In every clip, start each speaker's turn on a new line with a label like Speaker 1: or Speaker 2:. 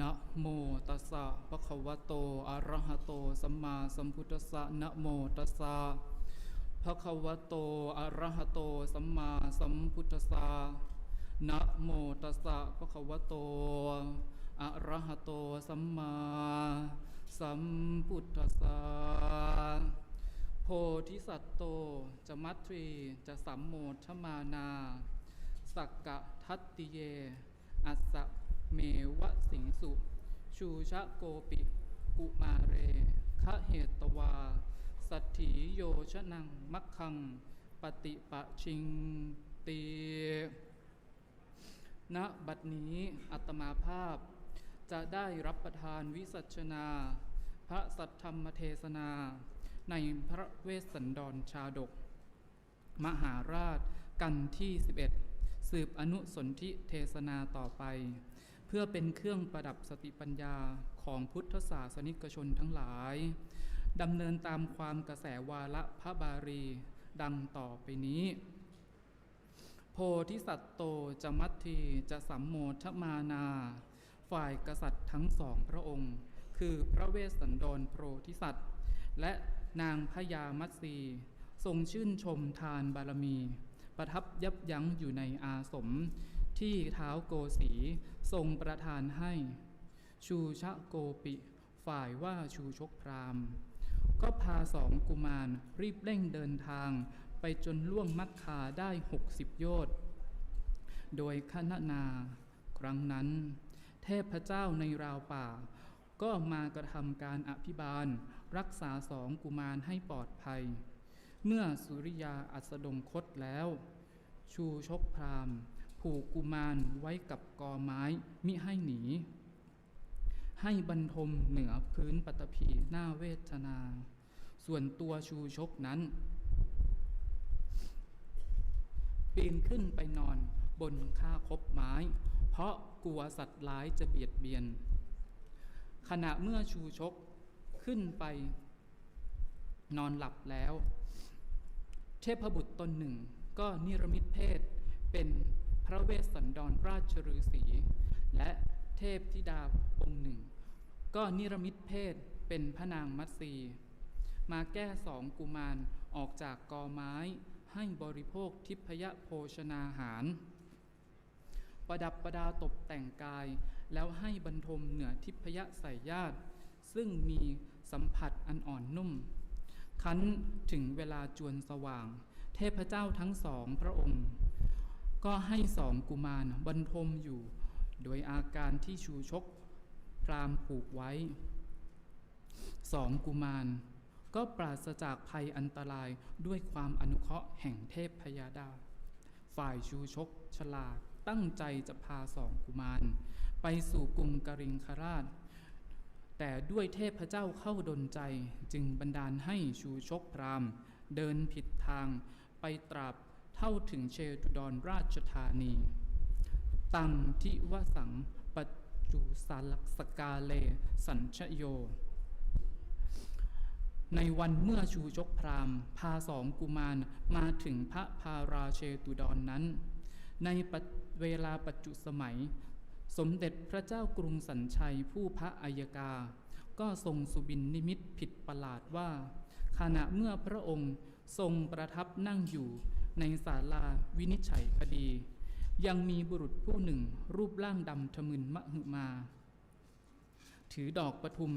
Speaker 1: นะโมตัสสะภะคะวะโต อะระหะโต สัมมาสัมพุทธัสสะนะโมตัสสะภะคะวะโต อะระหะโต สัมมาสัมพุทธัสสะนะโมตัสสะภะคะวะโต อะระหะโต สัมมาสัมพุทธัสสะโพธิสัตว์โต จะมัตตรีจะสัมโมทมานา สักกะทัตติเย อัสสะ เมวะสิงสุ ชูชะโกปิกุมาเรคะเหตตวา สัตถีโยชนังมัคคัง ปฏิปะชิงตีณบัดนี้อัตมาภาพ จะได้รับประทานวิสัชนา พระสัทธรรมเทศนา ในพระเวสสันดรชาดก มหาราชกันที่ 11 สืบอนุสนธิเทศนาต่อไป เพื่อเป็นเครื่องประดับสติปัญญาของพุทธศาสนิกชนทั้งหลายดำเนินตามความกระแสวาละพระบาลีดังต่อไปนี้ โพธิสัตว์โตจะมัตทีจะสัมโมทมานา ฝ่ายกษัตริย์ทั้งสองพระองค์ คือพระเวสสันดรโพธิสัตว์ และนางพญามัตสีทรงชื่นชมทานบารมี ประทับยับยั้งอยู่ในอาสม ที่เท้าโกสีทรงประทานให้ ชูชะโกปิ ฝ่ายว่าชูชกพรามก็พาสองกุมารรีบเร่งเดินทาง ไปจนล่วงมักคาได้หกสิบโยชน์โดยคณนา ครั้งนั้น เทพเจ้าในราวป่า ก็มากระทำการอภิบาล รักษาสองกุมารให้ปลอดภัย เมื่อสุริยาอัสดงคตแล้ว ชูชกพราม ผูกกุมารไว้กับกอไม้มิให้หนี ให้บรรทมเหนือพื้นปฐพีหน้าเวทนา ส่วนตัวชูชกนั้น ปีนขึ้นไปนอนบนค่าคบไม้ เพราะกลัวสัตว์ร้ายจะเบียดเบียน ขณะเมื่อชูชกขึ้นไปนอนหลับแล้ว เทพบุตรตนหนึ่งก็นิรมิตเพศเป็น พระเวสสันดรราชฤาษีและเทพธิดาองค์หนึ่ง ก็นิรมิตเพศเป็นพระนางมัตสีมาแก้สองกุมารออกจากกอไม้ให้บริโภคทิพยโภชนาหาร ประดับประดาตกแต่งกาย แล้วให้บรรทมเหนือทิพยใส่ญาติ ซึ่งมีสัมผัสอันอ่อนนุ่ม คันถึงเวลาจวนสว่าง เทพเจ้าทั้งสองพระองค์ ก็ให้สองกุมารบรรทมอยู่ โดยอาการที่ชูชกพรามผูกไว้ สองกุมาร ก็ปราศจากภัยอันตรายด้วยความอนุเคราะห์แห่งเทพพยาดา ฝ่ายชูชกฉลาดตั้งใจจะพาสองกุมาร ไปสู่กรุงกริงคราช แต่ด้วยเทพเจ้าเข้าดนใจจึงบันดาลให้ชูชกพรามเดินผิดทางไปตราบ เท่าถึงเชตุดรราชธานี ตังทิวสังปัจจุสาลักสกาเล สัญชโย ในวันเมื่อชูชกพรามพาสองกุมารมาถึงพระพาราเชตุดรนนั้น ในเวลาปัจจุสมัย สมเด็จพระเจ้ากรุงสัญชัยผู้พระอัยกา ก็ทรงสุบินนิมิตผิดประหลาดว่า ขณะเมื่อพระองค์ทรงประทับนั่งอยู่ ในศาลาวินิจฉัยคดี ยังมีบุรุษผู้หนึ่ง รูปร่างดำทะมึนมะหึมา ถือดอกประทุม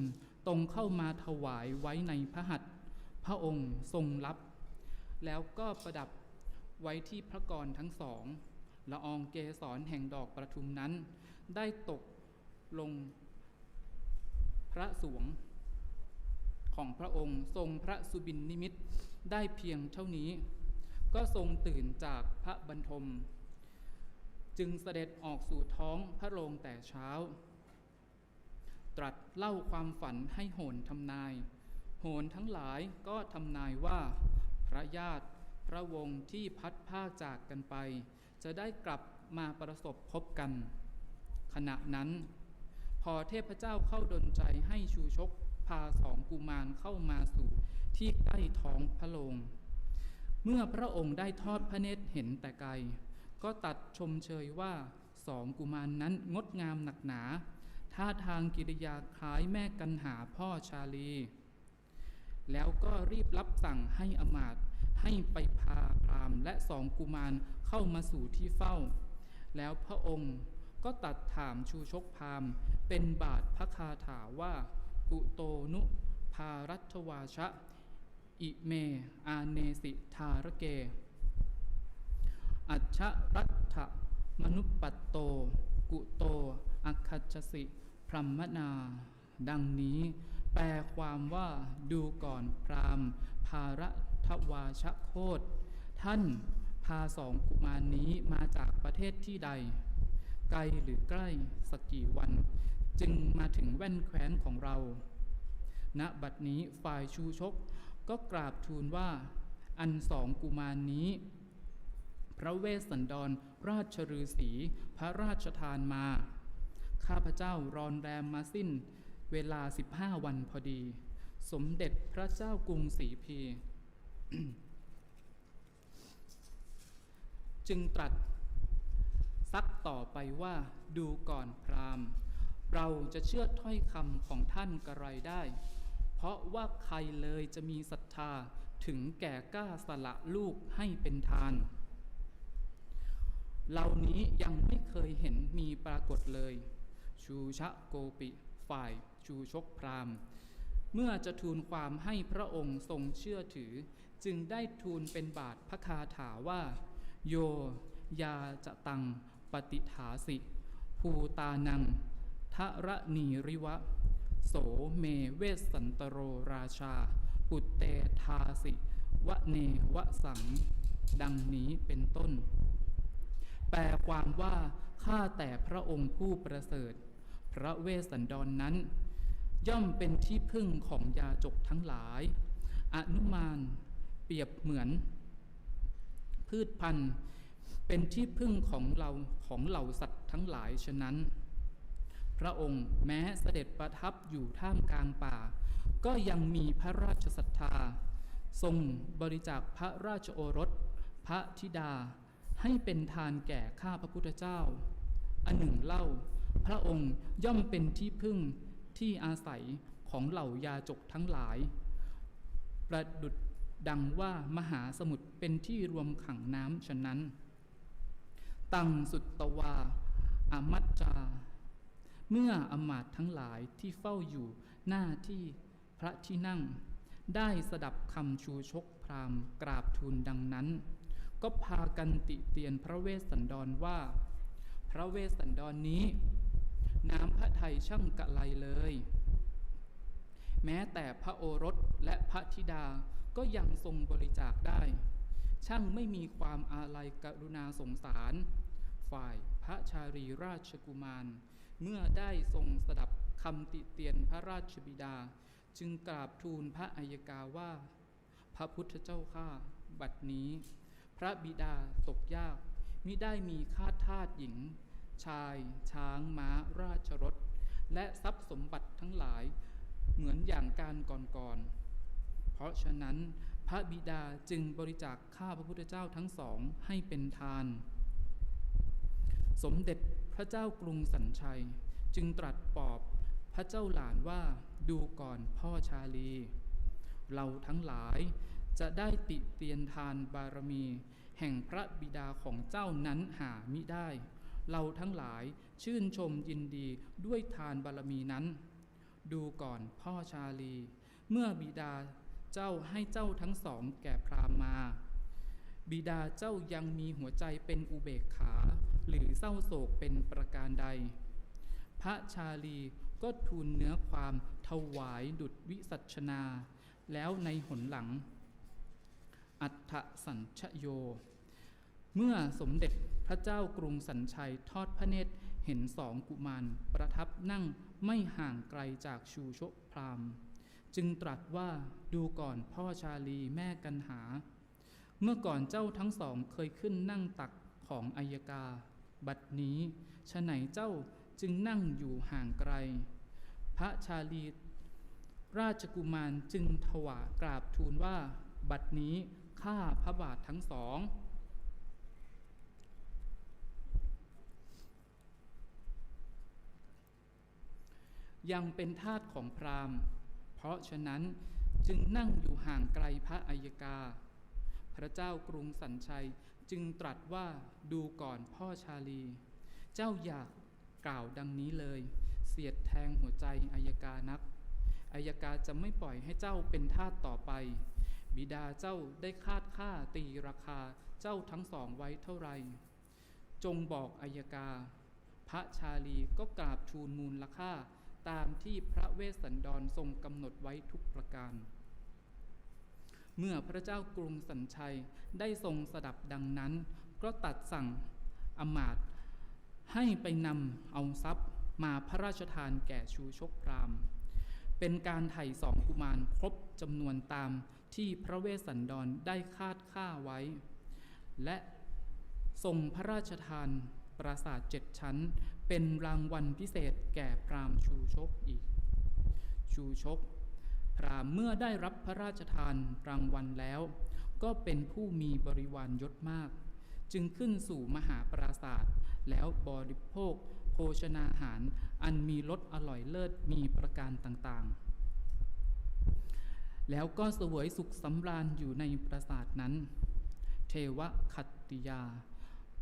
Speaker 1: ตรงเข้ามาถวายไว้ในพระหัตถ์พระองค์ทรงรับ แล้วก็ประดับไว้ที่พระกรทั้งสองละอองเกสรแห่งดอกประทุมนั้น ได้ตกลงพระสวงของพระองค์ทรงพระสุบินนิมิตได้เพียงเท่านี้ ก็ทรงตื่นจากพระบรรทม จึงเสด็จออกสู่ท้องพระโรงแต่เช้า ตรัสเล่าความฝันให้โหนทำนาย โหนทั้งหลายก็ทำนายว่า พระญาติพระวงศ์ที่พัดภาคจากกันไป จะได้กลับมาประสบพบกัน ขณะนั้น พอเทพเจ้าเข้าดนใจให้ชูชกพาสองกุมารเข้ามาสู่ที่ใกล้ท้องพระโรง เมื่อพระองค์ได้ทอดพระเนตรเห็นแต่ไกล ก็ตัดชมเชยว่าสองกุมารนนั้นงดงามหนักหนาท่าทางกิริยาคล้ายแม่กันหาพ่อชาลี แล้วก็รีบรับสั่งให้อมาตให้ไปพาพรามและสองกุมารเข้ามาสู่ที่เฝ้า แล้วพระองค์ก็ตัดถามชูชกพรามเป็นบาทพระคาถาว่า กุโตนุ ภารัตวาชะ อิเม อาเนสิทารเก อัชรัตถมนุปปัตโต กุโต อัคคัจสิพรัมนา ดังนี้แปลความว่าดูก่อนพรามภารัทวาชโคตท่านพาสองกุมารนี้มาจากประเทศที่ใด ไกลหรือใกล้สักกี่วัน จึงมาถึงแว่นแคว้นของเราณบัดนี้ฝ่ายชูชก ก็กราบทูลว่า อันสองกุมารนี้ พระเวสสันดร ราชฤาษีพระราชทานมา ข้าพเจ้ารอนแรมมาสิ้น เวลา 15 วันพอดี สมเด็จพระเจ้ากรุงศรีพี จึงตรัสซักต่อไปว่าดูก่อนพราหมณ์ เราจะเชื่อถ้อยคำของท่านกระไรได้ เพราะว่าใครเลยจะมีศรัทธาถึงแก่กล้าสละลูกให้เป็นทาน เหล่านี้ยังไม่เคยเห็นมีปรากฏเลย ชูชะโกปิฝ่ายชูชกพราหมณ์ เมื่อจะทูลความให้พระองค์ทรงเชื่อถือ จึงได้ทูลเป็นบาทพระคาถาว่า โย ยาจะตังปฏิถาสิ ภูตานังทะระนีริวะ โสเมเวสสันตโรราชาปุตเตทาสิวะเนวะสัง ดังนี้เป็นต้น แปลความว่า ข้าแต่พระองค์ผู้ประเสริฐ พระเวสสันดรนนั้น ย่อมเป็นที่พึ่งของยาจกทั้งหลาย อนุมาน เปรียบเหมือน พืชพันธุ์เป็นที่พึ่งของเราของเหล่าสัตว์ทั้งหลายฉะนั้น พระองค์แม้เสด็จประทับอยู่ท่ามกลางป่า ก็ยังมีพระราชศรัทธา ทรงบริจาคพระราชโอรส พระธิดา ให้เป็นทานแก่ข้าพระพุทธเจ้า อันหนึ่งเล่า พระองค์ย่อมเป็นที่พึ่งที่อาศัยของเหล่ายาจกทั้งหลาย ประดุดดังว่ามหาสมุทรเป็นที่รวมขังน้ำฉะนั้น ตังสุตตวาอามัจจา เมื่ออมาตย์ทั้งหลายที่เฝ้าอยู่หน้าที่พระที่นั่ง ได้สดับคำชูชกพราหมณ์กราบทูลดังนั้น ก็พากันติเตียนพระเวสสันดรว่า พระเวสสันดรนนี้ น้ำพระไทยช่างกะไรเลย แม้แต่พระโอรสและพระธิดาก็ยังทรงบริจาคได้ ช่างไม่มีความอาลัยกรุณาสงสาร ฝ่ายพระชารีราชกุมาร เมื่อได้ทรงสดับคำติเตียนพระราชบิดา จึงกราบทูลพระอัยกาว่า พระพุทธเจ้าข้าบัดนี้ พระบิดาตกยากมิได้มีข้าทาสหญิง ชาย ช้างม้าราชรถ และทรัพย์สมบัติทั้งหลายเหมือนอย่างการก่อนๆ เพราะฉะนั้นพระบิดาจึงบริจาคข้าพระพุทธเจ้าทั้งสองให้เป็นทาน สมเด็จ ระเจ้ากรุงสัญชัย จึงตรัสปอบพระเจ้าหลานว่าดูก่อนพ่อชาลี เราทั้งหลายจะได้ติเตียนทานบารมี แห่งพระบิดาของเจ้านั้นหามิได้ เราทั้งหลายชื่นชมยินดีด้วยทานบารมีนั้น ดูก่อนพ่อชาลี เมื่อบิดาเจ้าให้เจ้าทั้งสองแก่พรามมาบิดาเจ้ายังมีหัวใจเป็นอุเบกขา หรือเศร้าโศกเป็นประการใด พระชาลีก็ทูลเนื้อความถวายดุจวิสัชนา แล้วในหนหลัง อัฏฐสัญชโย เมื่อสมเด็จพระเจ้ากรุงสัญชัยทอดพระเนตรเห็นสองกุมารประทับนั่งไม่ห่างไกลจากชูชกพราหมณ์จึงตรัสว่าดูก่อนพ่อชาลีแม่กันหา เมื่อก่อนเจ้าทั้งสองเคยขึ้นนั่งตักของอายกา บัดนี้ฉะไหนเจ้าจึงนั่งอยู่ห่างไกล พระชาลีราชกุมารจึงถวากราบทูลว่า บัดนี้ข้าพระบาททั้งสอง ยังเป็นทาสของพราหมณ์ เพราะฉะนั้นจึงนั่งอยู่ห่างไกลพระอัยกา พระเจ้ากรุงสันชัย จึงตรัสว่าดูก่อนพ่อชาลี เจ้าอยากกล่าวดังนี้เลย เสียดแทงหัวใจอายกานักอายกาจะไม่ปล่อยให้เจ้าเป็นทาสต่อไป บิดาเจ้าได้คาดค่าตีราคาเจ้าทั้งสองไว้เท่าไหร่ จงบอกอายกา พระชาลีก็กราบทูลมูลราคาตามที่พระเวสสันดรทรงกำหนดไว้ทุกประการ เมื่อพระเจ้ากรุงสัญชัยได้ทรงสดับดังนั้น ก็ตัดสั่งอำมาตย์ให้ไปนำเอาทรัพย์มาพระราชทานแก่ชูชกพรามเป็นการไถ่สองกุมารครบจำนวนตามที่พระเวสสันดรได้คาดค่าไว้ และทรงพระราชทานปราสาทเจ็ดชั้น เป็นรางวัลพิเศษแก่พรามชูชกอีก ชูชก พราหมณ์เมื่อได้รับพระราชทานรางวัลแล้ว ก็เป็นผู้มีบริวารยศมาก จึงขึ้นสู่มหาปราสาทแล้วบริโภค โภชนาหาร อันมีรสอร่อยเลิศมีประการต่างๆ แล้วก็เสวยสุขสำราญอยู่ในปราสาทนั้น เทวคัตติยา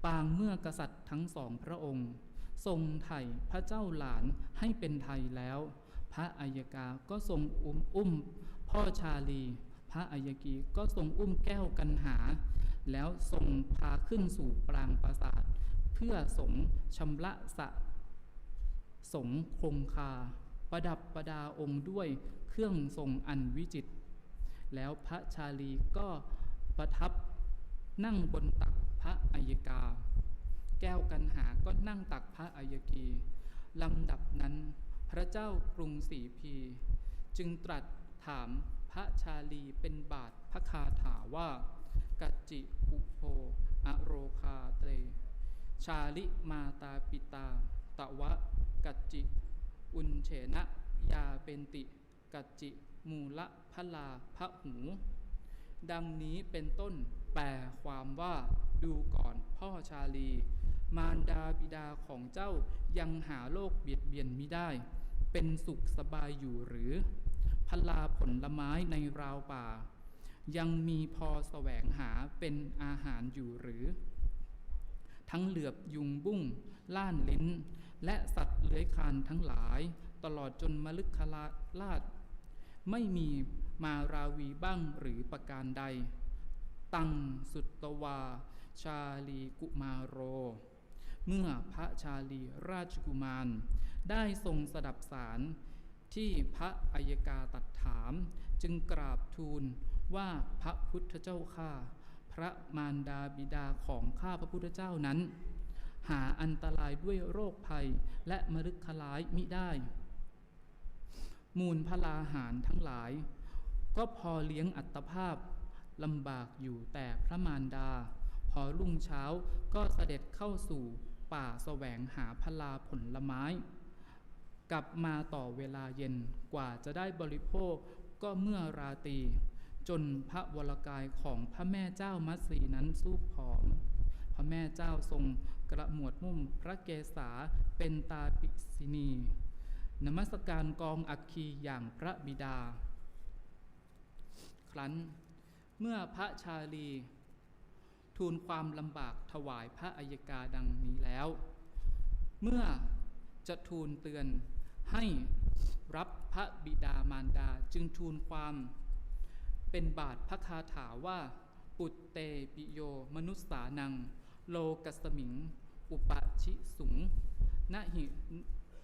Speaker 1: ปางเมื่อกษัตริย์ทั้งสองพระองค์ ทรงไถ่พระเจ้าหลานให้เป็นไทยแล้ว พระอัยกาก็ทรงอุ้มอุ้มพ่อชาลี พระอัยกีก็ทรงอุ้มแก้วกันหา แล้วทรงพาขึ้นสู่ปรางปราสาท เพื่อสงชำระสะสงคงคา ประดับประดาองค์ด้วยเครื่องทรงอันวิจิตรแล้วพระชาลีก็ประทับนั่งบนตักพระอัยกา แก้วกันหาก็นั่งตักพระอัยกีลำดับนั้น พระเจ้ากรุงศรีพี จึงตรัสถามพระชาลีเป็นบาทพระคาถาว่ากัจจิอุโภอโรคาเต ชาลิมาตาปิตา ตะวะกัจจิ อุนเฉนะยาเป็นติ กัจจิ มูละพลาพระหู ดังนี้เป็นต้นแปลความว่าดูก่อนพ่อชาลี มารดาบิดาของเจ้ายังหาโลกเบียดเบียนมิได้ เป็นสุขสบายอยู่หรือพลาผลไม้ในราวป่า ยังมีพอแสวงหาเป็นอาหารอยู่หรือ ทั้งเหลือบยุงบุ้งล้านลิ้น และสัตว์เลื้อยคลานทั้งหลาย ตลอดจนมลึกคลาลาด ไม่มีมาราวีบ้างหรือประการใด ตังสุตตวา ชาลีกุมาโร เมื่อพระชาลีราชกุมาร ได้ทรงสดับสารที่พระอัยกาตัดถาม จึงกราบทูลว่าพระพุทธเจ้าข้าพระมารดาบิดาของข้าพระพุทธเจ้านั้น หาอันตรายด้วยโรคภัยและมรึกคล้ายมิได้ มูลพลาหารทั้งหลาย ก็พอเลี้ยงอัตภาพลำบากอยู่แต่พระมารดา พอรุ่งเช้าก็เสด็จเข้าสู่ ป่าแสวงหาพลาผลไม้ กลับมาต่อเวลาเย็นกว่าจะได้บริโภคก็เมื่อราตรีจนพระวรกายของพระแม่เจ้ามัสีนั้นสู้ผอม พระแม่เจ้าทรงกระหมวดมุ่มพระเกศาเป็นตาปิสินี นมัสการกองอัคคีอย่างพระบิดา ครั้นเมื่อพระชาลี ทูลความลำบากถวายพระอัยกาดังนี้แล้ว เมื่อจะทูลเตือนให้รับพระบิดามารดาจึงทูลความเป็นบาทพระคาถาว่า ปุตเตปิโยมนุษสานัง โลกัสมิง อุปชิสุงนะหิ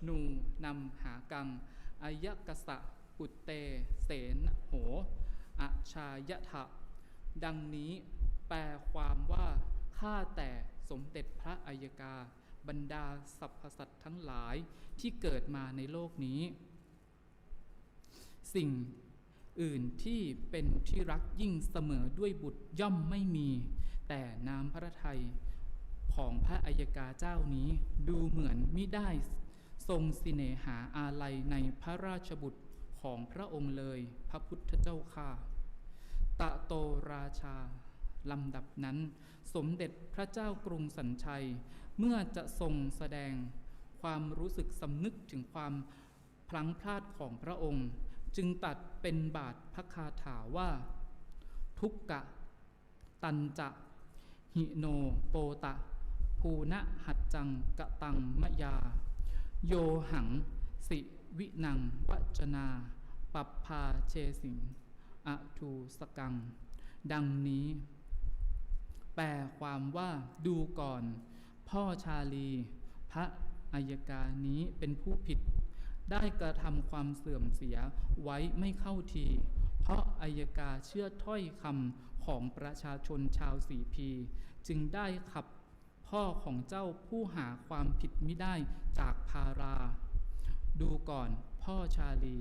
Speaker 1: นูนำหากังอายกสะปุตเตเสนโหอชายะทะดังนี้ ลความว่าข้าแต่สมเด็จพระอัยกา บรรดาสรรพสัตว์ทั้งหลายที่เกิดมาในโลกนี้ สิ่งอื่นที่เป็นที่รักยิ่งเสมอด้วยบุตรย่อมไม่มี แต่น้ำพระทัยของพระอัยกาเจ้านี้ดูเหมือนมิได้ทรงสิเนหาอาลัยในพระราชบุตรของพระองค์เลย พระพุทธเจ้าค่ะ ตะโตราชา ลำดับนั้น สมเด็จพระเจ้ากรุงสัญชัย เมื่อจะทรงแสดงความรู้สึกสำนึกถึงความพลังพลาดของพระองค์ จึงตัดเป็นบาทพระคาถาว่า ทุกกะ ตันจะ หิโนโปตะ ภูณหัดจังกะตังมยา โยหัง สิวินังวัจนาปัปพาเชสิงอทูสกัง ดังนี้ แปลความว่าดูก่อน พ่อชาลี พระอัยการนี้เป็นผู้ผิด ได้กระทำความเสื่อมเสียไว้ไม่เข้าที เพราะอัยกาเชื่อถ้อยคำของประชาชนชาวสีพี จึงได้ขับพ่อของเจ้าผู้หาความผิดไม่ได้จากพารา ดูก่อนพ่อชาลี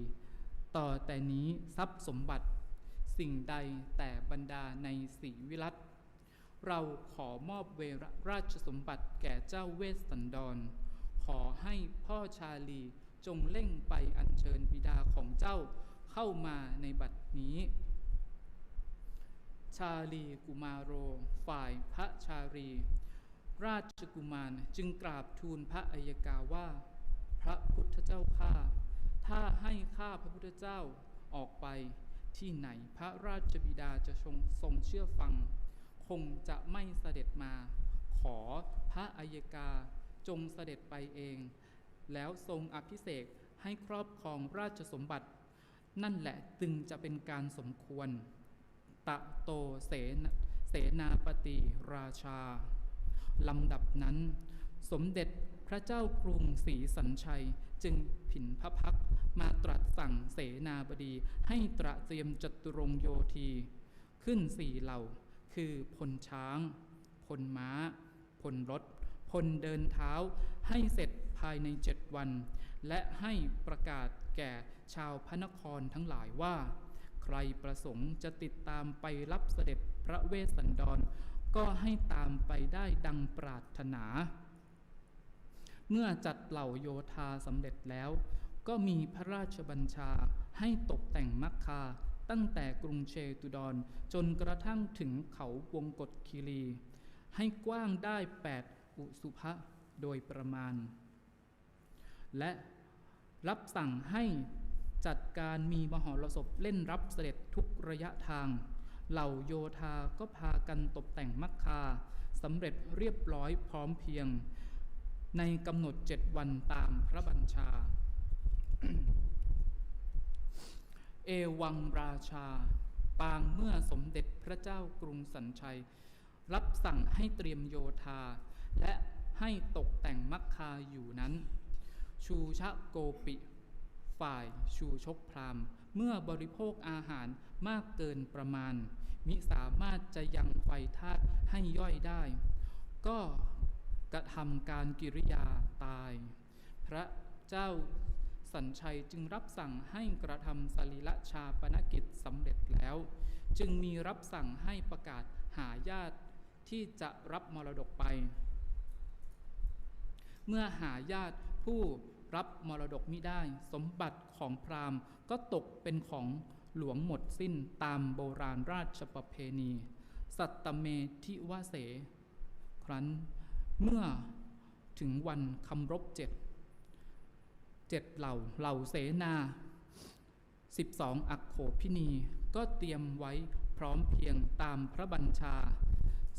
Speaker 1: ต่อแต่นี้ทรัพย์สมบัติ สิ่งใดแต่บรรดาในสีวิรัต เราขอมอบเวรราชสมบัติแก่เจ้าเวสสันดร ขอให้พ่อชาลีจงเร่งไปอัญเชิญบิดาของเจ้าเข้ามาในบัดนี้ ชาลีกุมารโร ฝ่ายพระชาลี ราชกุมารจึงกราบทูลพระอัยกาว่า พระพุทธเจ้าข้าถ้าให้ข้าพระพุทธเจ้าออกไปที่ไหนพระราชบิดาจะทรงเชื่อฟัง งจะไม่เสด็จมา ขอพระอัยกาจงเสด็จไปเอง แล้วทรงอภิเษกให้ครอบครองราชสมบัติ นั่นแหละจึงจะเป็นการสมควร ตะโตเสนเสนาปฏิราชา ลำดับนั้น สมเด็จพระเจ้ากรุงศรีสัญชัยจึงผินพระพักมาตรัสสั่งเสนาบดีให้ตระเตรียมจตุรงโยธี ขึ้นสี่เหล่า คือพลช้าง พลม้า พลรถ พลเดินเท้า ให้เสร็จภายในเจ็ดวัน และให้ประกาศแก่ชาวพระนครทั้งหลายว่า ใครประสงค์จะติดตามไปรับเสด็จพระเวสสันดร ก็ให้ตามไปได้ดังปรารถนา เมื่อจัดเหล่าโยธาสำเร็จแล้ว ก็มีพระราชบัญชาให้ตกแต่งมักคา ตั้งแต่กรุงเชตุดรจนกระทั่งถึงเขาวงกฏคีรี ให้กว้างได้แปดอุสุภะโดยประมาณ และรับสั่งให้จัดการมีมหรสพเล่นรับเสด็จทุกระยะทาง เหล่าโยธาก็พากันตกแต่งมักคาสำเร็จเรียบร้อยพร้อมเพียง ในกำหนดเจ็ดวันตามพระบัญชา เอวังราชา ปางเมื่อสมเด็จพระเจ้ากรุงสัญชัย รับสั่งให้เตรียมโยธา และให้ตกแต่งมักคาอยู่นั้น ชูชะโกปิ ฝ่ายชูชกพรามเมื่อบริโภคอาหารมากเกินประมาณ มิสามารถจะยังไฟธาตุให้ย่อยได้ ก็กระทำการกิริยาตาย พระเจ้า สัญชัยจึงรับสั่งให้กระทำสรีละชาปนกิจสำเร็จแล้ว จึงมีรับสั่งให้ประกาศหาญาติที่จะรับมรดกไป เมื่อหาญาติผู้รับมรดกมิได้ สมบัติของพราหมณ์ก็ตกเป็นของหลวงหมดสิ้นตามโบราณราชประเพณี สัตตเมทิวเส ครั้นเมื่อถึงวันคำรบเจ็ด เจ็ดเหล่าเหล่าเสนาสิบสองอักโขพินี ก็เตรียมไว้พร้อมเพียงตามพระบัญชา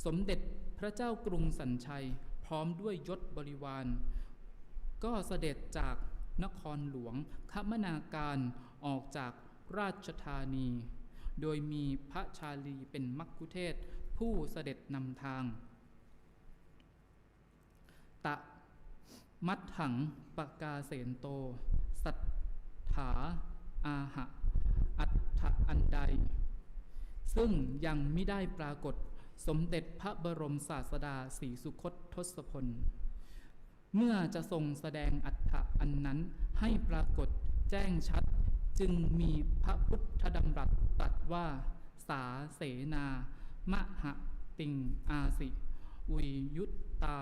Speaker 1: สมเด็จพระเจ้ากรุงสัญชัย พร้อมด้วยยศบริวาร ก็เสด็จจากนครหลวงคมนาการออกจากราชธานี โดยมีพระชาลีเป็นมักคุเทศผู้เสด็จนำทาง ตะ มัดถังปกาเสนโต สัทธาอาหะ อัฏฐอันใด ซึ่งยังไม่ได้ปรากฏสมเด็จพระบรมศาสดาศรีสุคตทศพล เมื่อจะทรงแสดงอัฏฐะอันนั้นให้ปรากฏแจ้งชัด จึงมีพระพุทธดำรัสตรัสว่า สาเสนามหะติงอาสิ อุยยุตตา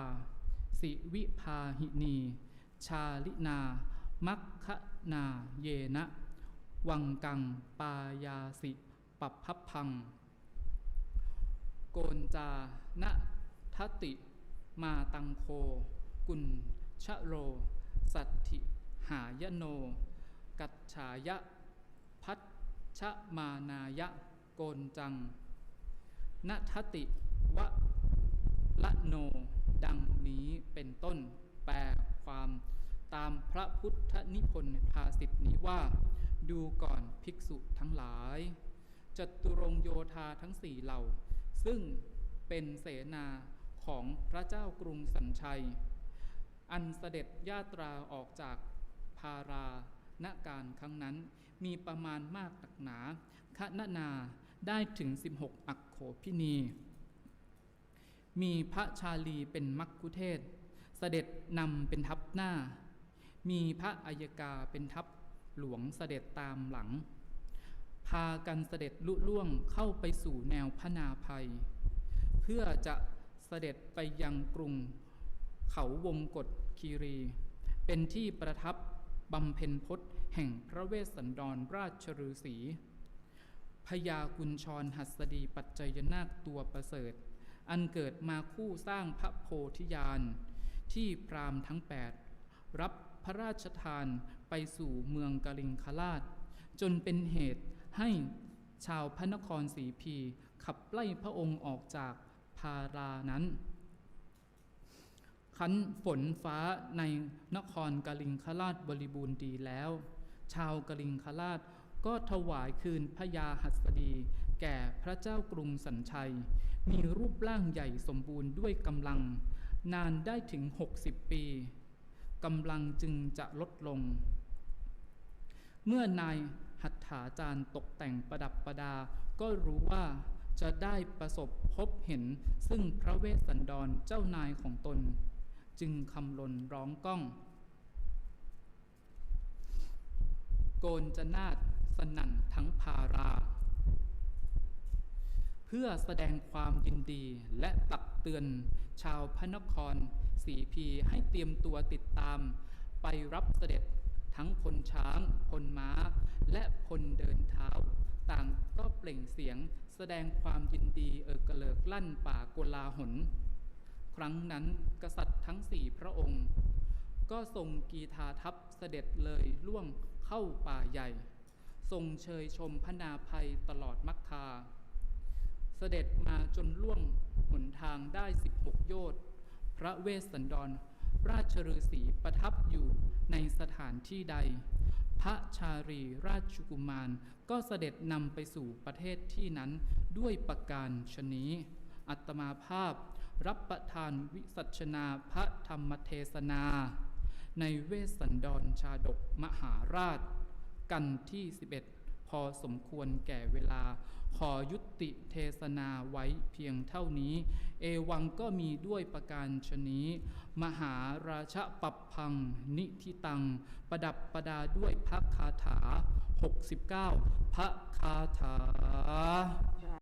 Speaker 1: สิวิภาหินี ชาลินา มัคคนาเยนะ วังกัง ปายาสิ ปัปพับพัง โกนจาณทติ มาตังโค กุลชะโร สัตถิหายโน กัจฉายะ พัชมานายะ โกนจังนัทติวะละโน ดังนี้เป็นต้นแปลความตามพระพุทธนิพนธ์ภาษิตนี้ว่า ดูก่อนภิกษุทั้งหลายจตุรงโยธาทั้งสี่เหล่า ซึ่งเป็นเสนาของพระเจ้ากรุงสัญชัย อันเสด็จญาตราออกจากพาราณการครั้งนั้นมีประมาณมากหนักหนาคณนาได้ถึง 16 อักโขพินี มีพระชาลีเป็นมักคุเทศ เสด็จนำเป็นทัพหน้า มีพระอัยกาเป็นทัพหลวงเสด็จตามหลัง พากันเสด็จลุล่วงเข้าไปสู่แนวพนาภัย เพื่อจะเสด็จไปยังกรุง เขาวงกฏคีรี เป็นที่ประทับบำเพ็ญพจน์แห่งพระเวสสันดรราชฤาษีพญากุญชรหัสดีปัจจยนาคตัวประเสริฐ อันเกิดมาคู่สร้างพระโพธิญาณ ที่พรามทั้งแปดรับพระราชทานไปสู่เมืองกลิงคราชจนเป็นเหตุให้ชาวพระนครสีพี ขับไล่พระองค์ออกจากพารานั้นคันฝนฟ้าในนครกลิงคราชบริบูรณ์ดีแล้ว ชาวกลิงคราชก็ถวายคืนพญาหัสดี แก่พระเจ้ากรุงสัญชัย มีรูปร่างใหญ่สมบูรณ์ด้วยกำลัง นานได้ถึง 60 ปีกำลังจึงจะลดลง เมื่อนายหัตถาจารย์ตกแต่งประดับประดา ก็รู้ว่าจะได้ประสบพบเห็น ซึ่งพระเวสสันดรเจ้านายของตน จึงคำลนร้องก้อง โกนจนาดสนั่นทั้งพารา พื่อแสดงความยินดีและตักเตือนชาวพระนครสีพีให้เตรียมตัวติดตาม ไปรับเสด็จทั้งพลช้างพลม้า และพลเดินเท้า ต่างก็เปล่งเสียงแสดงความยินดีเอกเลิกลั่นป่ากุลาหน ครั้งนั้นกษัตริย์ทั้งสี่พระองค์ ก็ทรงกีธาทัพเสด็จเลยล่วงเข้าป่าใหญ่ ทรงเชยชมพนาภัยตลอดมักคา สด็จมาจนล่วงหนทางได้ 16 โยชน์พระเวสสันดร ราชฤาษีประทับอยู่ในสถานที่ใด พระชารีราชกุมาร ก็เสด็จนำไปสู่ประเทศที่นั้นด้วยประการชนี้ อัตมาภาพรับประทานวิสัชนาพระธรรมเทศนา ในเวสสันดรชาดกมหาราช กันที่ 11 อสมควรแก่เวลา ขอยุติเทศนาไว้เพียงเท่านี้ เอวังก็มีด้วยประการชนี้ มหาราชปับพัง นิทิตัง ประดับประดาด้วยพระคาถา 69 พระคาถา